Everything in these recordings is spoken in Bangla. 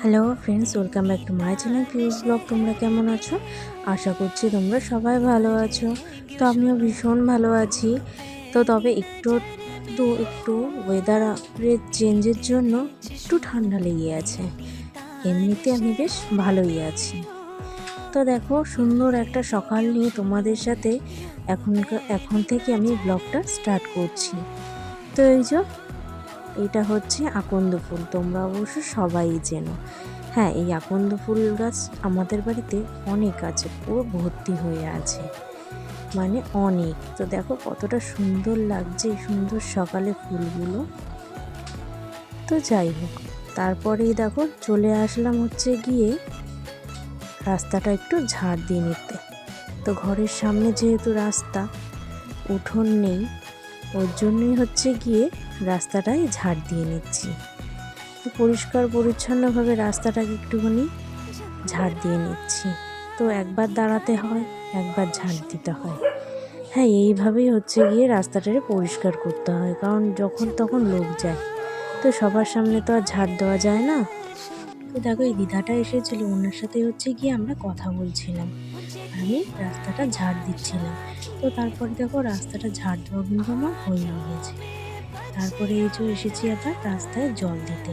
Hello friends, welcome back to my channel পিউস blog. তোমরা কেমন আছো? আশা করছি তোমরা সবাই ভালো আছো। তো আমিও ভীষণ ভালো আছি। তো তবে একটু, তো একটু ওয়েদারের চেঞ্জের জন্য একটু ঠান্ডা লেগে আছে। এমনিতে আমি বেশ ভালোই আছি। তো দেখো, সুন্দর একটা সকাল নিয়ে তোমাদের সাথে এখনকার, এখন থেকে আমি ব্লগটা স্টার্ট করছি। তো এই যে এটা হচ্ছে আকন্দ ফুল, তোমরা অবশ্য সবাই চেনো। হ্যাঁ এই আকন্দ ফুল গাছ আমাদের বাড়িতে অনেক আছে, পুরো ভর্তি হয়ে আছে। মানে অনেক। তো দেখো কতটা সুন্দর লাগছে সুন্দর সকালে ফুলগুলো। তো যাই হোক, তারপরেই দেখো চলে আসলাম হচ্ছে গিয়ে রাস্তাটা একটু ঝাড় দিয়ে নিতে। তো ঘরের সামনে যেহেতু রাস্তা, উঠোন নেই। ওর জন্যই হচ্ছে গিয়ে রাস্তাটায় ঝাড় দিয়ে নিচ্ছি। তো পরিষ্কার পরিচ্ছন্নভাবে রাস্তাটাকে একটুখানি ঝাড় দিয়ে নিচ্ছি। তো একবার দাঁড়াতে হয়, একবার ঝাড় দিতে হয়। হ্যাঁ এইভাবেই হচ্ছে গিয়ে রাস্তাটাকে পরিষ্কার করতে হয়, কারণ যখন তখন লোক যায়। তো সবার সামনে তো আর ঝাড় দেওয়া যায় না। তো দেখো, এই দিদাটা এসেছিল, ওনার সাথে হচ্ছে গিয়ে আমরা কথা বলছিলাম। আমি রাস্তাটা ঝাড় দিচ্ছিলাম। তো তারপর দেখো রাস্তাটা ঝাড় দেওয়া কিন্তু আমার হয়ে গিয়েছে। তারপরে এই যে এসেছি আবার রাস্তায় জল দিতে।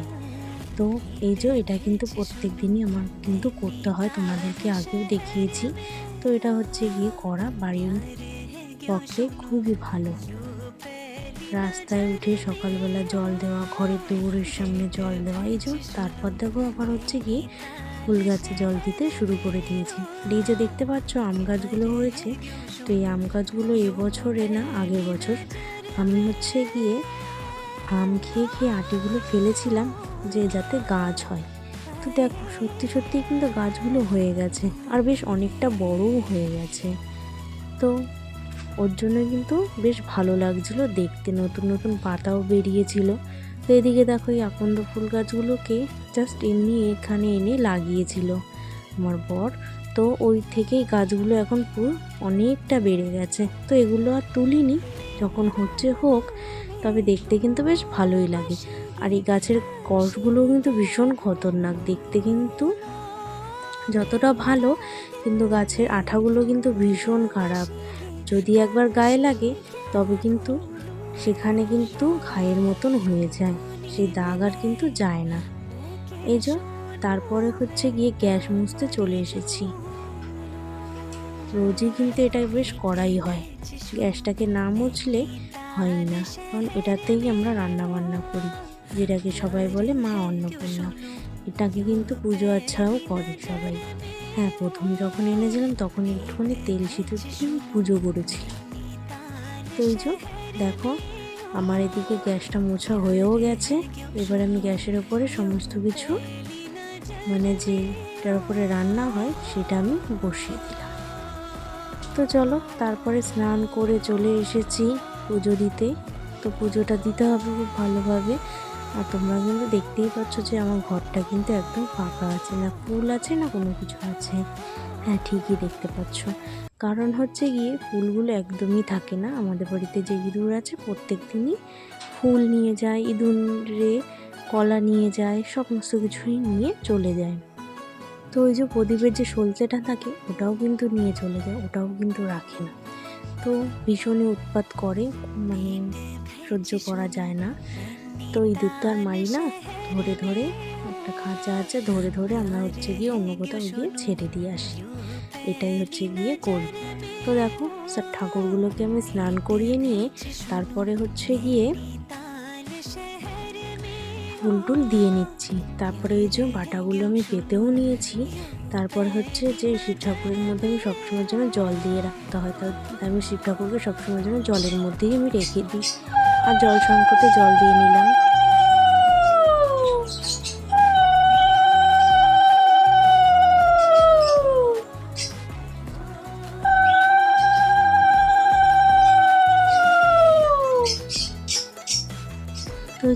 তো এই যে এটা কিন্তু প্রত্যেক দিনই আমার কিন্তু করতে হয়, তোমাদেরকে আগেও দেখিয়েছি। তো এটা হচ্ছে গিয়ে করা বাড়ির পক্ষে খুবই ভালো। রাস্তায় উঠে সকালবেলা জল দেওয়া, ঘরের দৌড়ের সামনে জল দেওয়া, এই যে তারপর দেখো আবার হচ্ছে কি ফুল গাছে জল দিতে শুরু করে দিয়েছি। এই যে দেখতে পাচ্ছ আম গাছগুলো হয়েছে, তো এই আম গাছগুলো এবছরে না, আগের বছর আমি হচ্ছে গিয়ে আম খেয়ে খেয়ে আটিগুলো ফেলেছিলাম যে যাতে গাছ হয়। তো দেখো সত্যি সত্যি কিন্তু গাছগুলো হয়ে গেছে, আর বেশ অনেকটা বড়ও হয়ে গেছে। তো ওর জন্য কিন্তু বেশ ভালো লাগছিল দেখতে। নতুন নতুন পাতাও বেরিয়েছিল। তো এদিকে দেখো এই আকন্দ ফুল গাছগুলোকে জাস্ট এমনি এখানে এনে লাগিয়েছিল আমার বর। তো ওই থেকেই গাছগুলো এখন পুরো অনেকটা বেড়ে গেছে। তো এগুলো আর তুলিনি, যখন হচ্ছে হোক, তবে দেখতে কিন্তু বেশ ভালোই লাগে। আর এই গাছের কষগুলোও কিন্তু ভীষণ খতরনাক, দেখতে কিন্তু যতটা ভালো, কিন্তু গাছের আঠাগুলো কিন্তু ভীষণ খারাপ। যদি একবার গায়ে লাগে, তবে কিন্তু সেখানে কিন্তু ঘায়ের মতন হয়ে যায়। সেই দাগ আর কিন্তু যায় না। এই যে, তারপরে হচ্ছে গিয়ে গ্যাস মুছতে চলে এসেছি। রোজই কিন্তু এটা বেশ করাই হয়। গ্যাসটাকে না মুছলে হয় না। কারণ এটাতেই আমরা রান্না বান্না করি। যেটাকে সবাই বলে মা অন্নপূর্ণা। এটাকে কিন্তু পুজো আচ্ছাও করে সবাই। হ্যাঁ প্রথম যখন এনেছিলাম, তখন একটুখানি তেল সিঁদুর দিয়ে পুজো করেছিলাম। তো এই যে, দেখো, আমার এদিকে গ্যাসটা মোছা হয়েও গেছে। এবার আমি গ্যাসের ওপরে সমস্ত কিছু মানে যেটার উপরে রান্না হয়, সেটা আমি বসিয়ে দিলাম। তো চলো, তারপরে স্নান করে চলে এসেছি পুজো দিতে। তো পুজোটা দিতে হবে খুব ভালোভাবে। আর তোমরা কিন্তু দেখতেই পাচ্ছ যে আমার ঘরটা কিন্তু একদম ফাঁকা আছে না, ফুল আছে না কোনো কিছু আছে। হ্যাঁ ঠিকই দেখতে পাচ্ছ। কারণ হচ্ছে গিয়ে ফুলগুলো একদমই থাকে না। আমাদের বাড়িতে যে ইঁদুর আছে, প্রত্যেক দিনই ফুল নিয়ে যায়, ইঁদুরে কলা নিয়ে যায়, সমস্ত কিছুই নিয়ে চলে যায়। তো ওই যে প্রদীপের যে সলতেটা থাকে, ওটাও কিন্তু নিয়ে চলে যায়, ওটাও কিন্তু রাখে না। তো ভীষণই উৎপাত করে মানে সহ্য করা যায় না। তো ইঁদুর তো আর মারি না। ধরে ধরে একটা খাঁচা আছে, ধরে ধরে আমরা হচ্ছে গিয়ে অন্য কোথাও গিয়ে ছেড়ে দিয়ে আসি। এটাই হচ্ছে গিয়ে করি তো দেখো, সব ঠাকুরগুলোকে আমি স্নান করিয়ে নিয়ে তারপরে হচ্ছে গিয়ে ফুল টুল দিয়ে নিচ্ছি। তারপরে এই যে বাটাগুলো আমি পেতেও নিয়েছি। তারপরে হচ্ছে যে শিব ঠাকুরের মধ্যে আমি সবসময় যেন জল দিয়ে রাখতে হয়। তাই আমি শিব ঠাকুরকে সবসময় যেন জলের মধ্যেই আমি রেখে দিই। আর জল সংকটে জল দিয়ে নিলাম।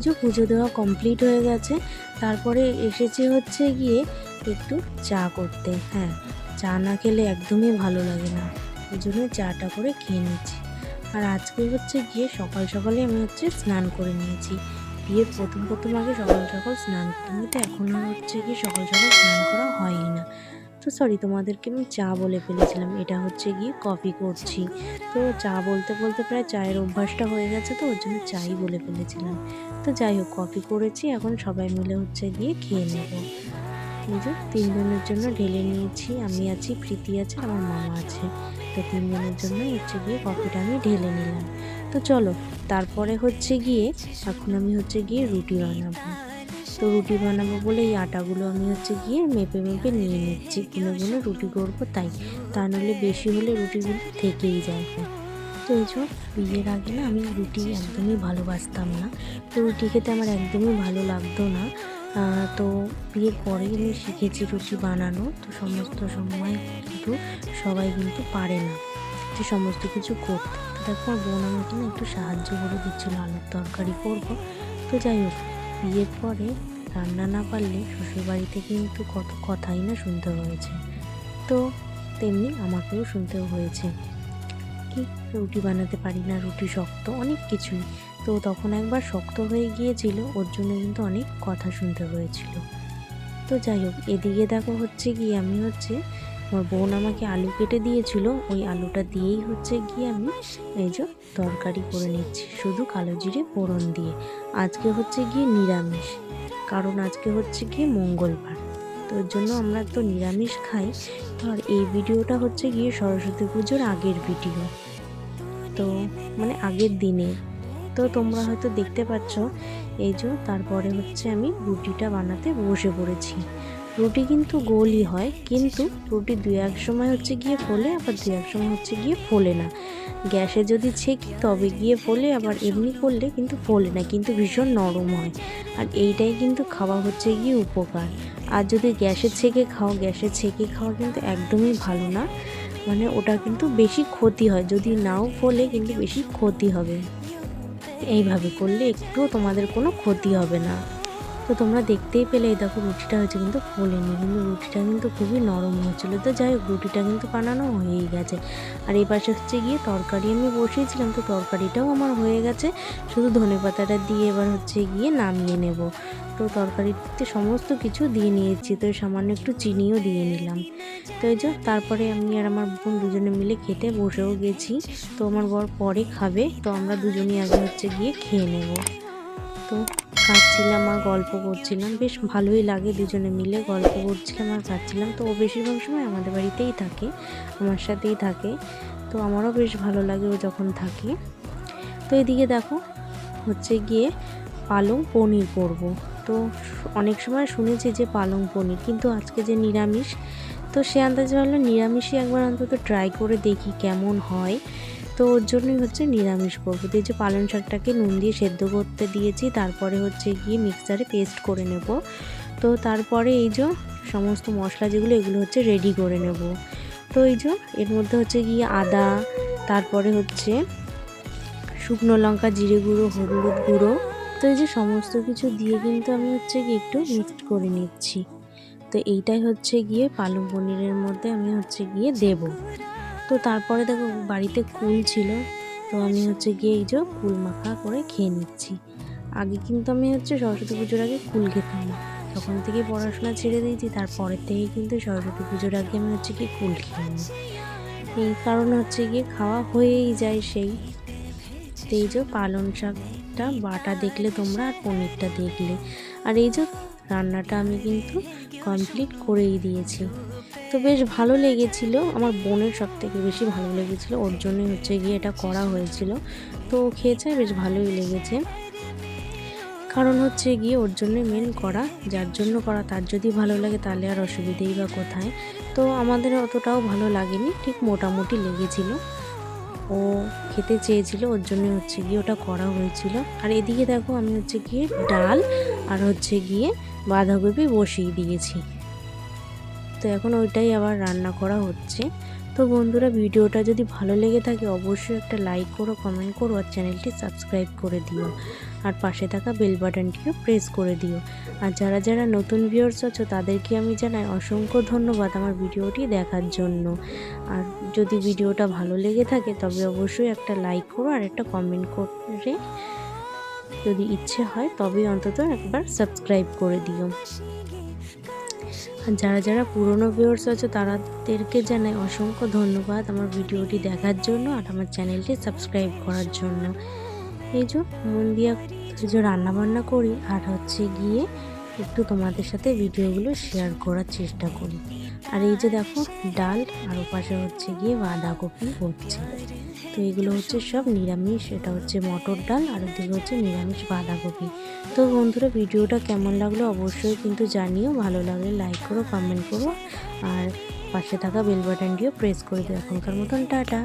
তো পুজো দেওয়া কমপ্লিট হয়ে গেছে, তারপরে এসেছে হচ্ছে গিয়ে একটু চা করতে। হ্যাঁ চা না খেলে একদমই ভালো লাগে না। ওই জন্য চাটা করে খেয়ে নিচ্ছি। আর আজকে হচ্ছে গিয়ে সকাল সকালে আমি হচ্ছে স্নান করে নিয়েছি। বিয়ের প্রথম প্রথম আগে সকাল সকাল স্নান করতাম কিন্তু এখন হচ্ছে কি সকাল সকাল স্নান করা হয়ই না। তো সরি তোমাদেরকে আমি চা বলে ফেলেছিলাম, এটা হচ্ছে গিয়ে কফি করছি। তো চা বলতে বলতে প্রায় চায়ের অভ্যাসটা হয়ে গেছে, তো ওর জন্য চাই বলে ফেলেছিলাম। তো যাই হোক কফি করেছি, এখন সবাই মিলে হচ্ছে গিয়ে খেয়ে নেব। এই যে তিনজনের জন্য ঢেলে নিয়েছি, আমি আছি, প্রীতি আছে আমার মামা আছে। তো তিনজনের জন্য হচ্ছে গিয়ে কফিটা আমি ঢেলে নিলাম। তো চলো, তারপরে হচ্ছে গিয়ে, এখন আমি হচ্ছে গিয়ে রুটি বানাবো। তো রুটি বানাবো বলে এই আটাগুলো আমি হচ্ছে গিয়ে মেপে মেপে নিয়ে নিচ্ছি গুনে গুনে রুটি করব তাই। তা নাহলে বেশি হলে রুটিগুলো থেকেই যায়। তো এই যে, বিয়ের আগে না আমি রুটি একদমই ভালোবাসতাম না। তো রুটি খেতে আমার একদমই ভালো লাগতো না। তো বিয়ের পরেই আমি শিখেছি রুটি বানানো, তো সমস্ত সময় কিন্তু সবাই কিন্তু পারে না যে সমস্ত কিছু করতে। তো দেখো আমার বোন আমাকে না একটু সাহায্য করে দিচ্ছিল আলুর তরকারি করব। তো যাই হোক, বিয়ের পরে রান্না না পারলে শ্বশুরবাড়িতে কিন্তু কত কথাই না শুনতে হয়েছে। তো তেমনি আমাকেও শুনতে হয়েছে। কি, রুটি বানাতে পারি না, রুটি শক্ত, অনেক কিছুই। তো তখন একবার শক্ত হয়ে গিয়েছিল, ওর জন্য কিন্তু অনেক কথা শুনতে হয়েছিল। তো যাই হোক, এদিকে দেখো হচ্ছে কি আমি হচ্ছে আমার বোন আমাকে আলু কেটে দিয়েছিল, ওই আলুটা দিয়েই হচ্ছে গিয়ে আমি এই যে তরকারি করে নিচ্ছি, শুধু কালো জিরে ফোড়ন দিয়ে। আজকে হচ্ছে গিয়ে নিরামিষ, কারণ আজকে হচ্ছে গিয়ে মঙ্গলবার। তো ওর জন্য আমরা তো নিরামিষ খাই, তো আর এই ভিডিওটা হচ্ছে গিয়ে সরস্বতী পুজোর আগের ভিডিও। তো মানে আগের দিনে তো তোমরা হয়তো দেখতে পাচ্ছ, এই যে তারপরে হচ্ছে আমি রুটিটা বানাতে বসে পড়েছি। রুটি কিন্তু গোলই হয়, কিন্তু রুটি দু এক সময় হচ্ছে গিয়ে ফোলে, আবার দু এক সময় হচ্ছে গিয়ে ফোলে না। গ্যাসে যদি ছেঁকি, তবে গিয়ে ফোলে, আবার এমনি করলে কিন্তু ফোলে না, কিন্তু ভীষণ নরম হয়। আর এইটাই কিন্তু খাওয়া হচ্ছে গিয়ে উপকার। আর যদি গ্যাসে ছেঁকে খাও, গ্যাসে ছেঁকে খাওয়া কিন্তু একদমই ভালো না। মানে ওটা কিন্তু বেশি ক্ষতি হয়, যদি নাও ফোলে কিন্তু বেশি ক্ষতি হবে। এইভাবে করলে একটুও তোমাদের কোনো ক্ষতি হবে না। তো তোমরা দেখতেই পেলে, এই দেখো রুটিটা হচ্ছে কিন্তু ফোলেনি, কিন্তু রুটিটা কিন্তু খুবই নরম হচ্ছিল তো যাই হোক, রুটিটা কিন্তু বানানো হয়েই গেছে। আর এই পাশে হচ্ছে গিয়ে তরকারি আমি বসিয়েছিলাম, তো তরকারিটাও আমার হয়ে গেছে। শুধু ধনে পাতাটা দিয়ে এবার হচ্ছে গিয়ে নামিয়ে নেব। তো তরকারিতে সমস্ত কিছু দিয়ে নিয়েছি, তো সামান্য একটু চিনিও দিয়ে নিলাম। তো এই যে, তারপরে আমি আর আমার বোন দুজনে মিলে খেতে বসেও গেছি। তো আমার বর পরে খাবে, তো আমরা দুজনেই আগে হচ্ছে গিয়ে খেয়ে নেব। তো খাচ্ছিলাম আর গল্প করছিলাম। বেশ ভালোই লাগে দুজনে মিলে গল্প করছিলাম আর খাচ্ছিলাম তো ও বেশিরভাগ সময় আমাদের বাড়িতেই থাকে, আমার সাথেই থাকে। তো আমারও বেশ ভালো লাগে ও যখন থাকে। তো এদিকে দেখো, হচ্ছে গিয়ে পালং পনির করব। তো অনেক সময় শুনেছি যে পালং পনির, কিন্তু আজকে যে নিরামিষ, তো সে আন্দাজে ভাবলাম নিরামিষই একবার অন্তত ট্রাই করে দেখি কেমন হয়। তো ওর জন্যই হচ্ছে নিরামিষ করব তো এই যে পালং শাকটাকে নুন দিয়ে সেদ্ধ করতে দিয়েছি, তারপরে হচ্ছে গিয়ে মিক্সারে পেস্ট করে নেব। তো তারপরে এই যে সমস্ত মশলা যেগুলো, এগুলো হচ্ছে রেডি করে নেব। তো এই যে এর মধ্যে হচ্ছে গিয়ে আদা, তারপরে হচ্ছে শুকনো লঙ্কা, জিরে গুঁড়ো, হলুদ গুঁড়ো। তো এই যে সমস্ত কিছু দিয়ে কিন্তু আমি হচ্ছে গিয়ে একটু মিক্সড করে নিচ্ছি। তো এইটাই হচ্ছে গিয়ে পালং পনিরের মধ্যে আমি হচ্ছে গিয়ে দেব। তো তারপরে দেখো বাড়িতে কুল ছিল। তো আমি হচ্ছে গিয়ে এই যে কুল মাখা করে খেয়ে নিচ্ছি। আগে কিন্তু আমি হচ্ছে সরস্বতী পুজোর আগে কুল খেতাম না। তখন থেকে পড়াশোনা ছেড়ে দিয়েছি, তারপরের থেকে কিন্তু সরস্বতী পুজোর আগে আমি হচ্ছে গিয়ে কুল খেয়ে নিই। এই কারণ হচ্ছে গিয়ে খাওয়া হয়েই যায় সেই। এই যে পালং শাকটা, বাটা দেখলে তোমরা আর পনিরটা দেখলে। আর এই যে রান্নাটা আমি কিন্তু কমপ্লিট করেই দিয়েছি। তো বেশ ভালো লেগেছিল। আমার বোনের সব থেকে বেশি ভালো লেগেছিল। ওর জন্যই হচ্ছে গিয়ে এটা করা হয়েছিল। তো খেয়েছে, বেশ ভালোই লেগেছে। কারণ হচ্ছে গিয়ে ওর জন্য মেন করা। যার জন্য করা, তার যদি ভালো লাগে তাহলে আর অসুবিধেই বা কোথায়। তো আমাদের অতটাও ভালো লাগেনি, ঠিক মোটামুটি লেগেছিল। ও খেতে চেয়েছিল, ওর জন্য হচ্ছে গিয়ে ওটা করা হয়েছিল। আর এদিকে দেখো আমি হচ্ছে গিয়ে ডাল আর হচ্ছে গিয়ে বাঁধাকপি বসিয়ে দিয়েছি। তো এখন ওইটাই আবার রান্না করা হচ্ছে। তো বন্ধুরা, ভিডিওটা যদি ভালো লেগে থাকে, অবশ্যই একটা লাইক করো কমেন্ট করো আর চ্যানেলটি সাবস্ক্রাইব করে দিও। আর পাশে থাকা বেল বাটনটিও প্রেস করে দিও। আর যারা যারা নতুন ভিউয়ার্স আছো, তাদেরকে আমি জানাই অসংখ্য ধন্যবাদ আমার ভিডিওটি দেখার জন্য। আর যদি ভিডিওটা ভালো লেগে থাকে, তবে অবশ্যই একটা লাইক করো আর একটা কমেন্ট করে যদি ইচ্ছে হয়, তবেই অন্তত একবার সাবস্ক্রাইব করে দিও। আর যারা যারা পুরনো ভিউয়ার্স আছে তাদেরকে জানাই অসংখ্য ধন্যবাদ আমার ভিডিওটি দেখার জন্য আর আমার চ্যানেলটি সাবস্ক্রাইব করার জন্য। এই যে মন দিয়া যে রান্নাবান্না করি, আর হচ্ছে গিয়ে একটু তোমাদের সাথে ভিডিওগুলো শেয়ার করার চেষ্টা করি। আর এই যে দেখো, ডাল, আর ওপাশে হচ্ছে গিয়ে বাঁধাকপি হচ্ছে তো এগুলো হচ্ছে সব নিরামিষ, এটা হচ্ছে মটর ডাল, আর ওদিকে হচ্ছে নিরামিষ বাঁধাকপি। তো বন্ধুরা, ভিডিওটা কেমন লাগল অবশ্যই কিন্তু জানিও, ভালো লাগলে লাইক করো কমেন্ট করো, আর পাশে থাকা বেল বাটনটিও প্রেস করে দিও। এখনকার মতন টাটা।